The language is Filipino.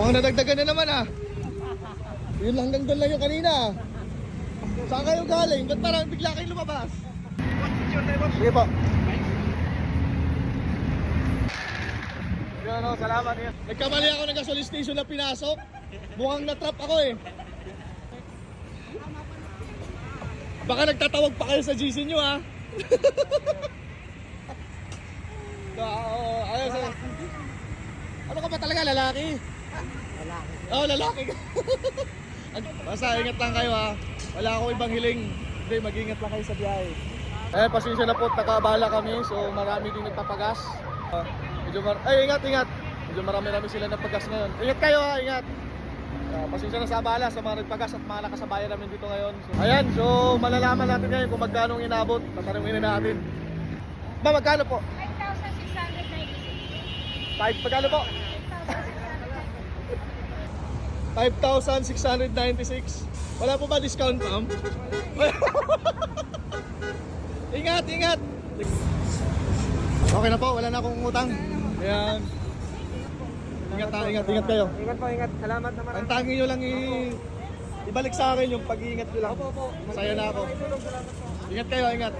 Mukhang nadagdagan na naman ah. Yun lang hanggang doon lang yung kanina. Saan kayo galing? Ba't parang bigla kayong lumabas? Sige po. Yun, oh, salamat. Yun. Nagkamali ako ng gasoline station na pinasok. Mukhang natrap ako eh. Baka nagtatawag pa kayo sa GC nyo ah. Oo, ayos eh. Ano ka ba talaga, lalaki? Lalaki. Oh, lalaki ka. Basta ingat lang kayo ha. Wala akong ibang hiling. Hindi, mag-ingat lang kayo sa biyahe. Eh, pasensya na po, nakabala kami. So, marami din nagpapagas. Ah, medyo mar Ay, ingat, ingat. Medyo marami-rami sila nagpagas ngayon. Ingat kayo ha, ingat. Ah, pasensya na sa abala sa mga nagpagas at mga nakasabayan namin dito ngayon. So, ayan, so malalaman natin ngayon kung magkano ang inabot. Tatanungin na natin. Ba, magkano po? 5,696. 5, magkano po? 5,696. Wala po ba discount, ma'am? ingat, ingat! Okay na po, wala na akong utang. Ayan. Ingat ha, ingat, ingat kayo. Ingat po, ingat. Salamat naman. Ang tangi nyo lang i... ibalik sa akin yung pag-iingat nyo lang. Opo, opo. Masaya na ako. Ingat kayo, ingat.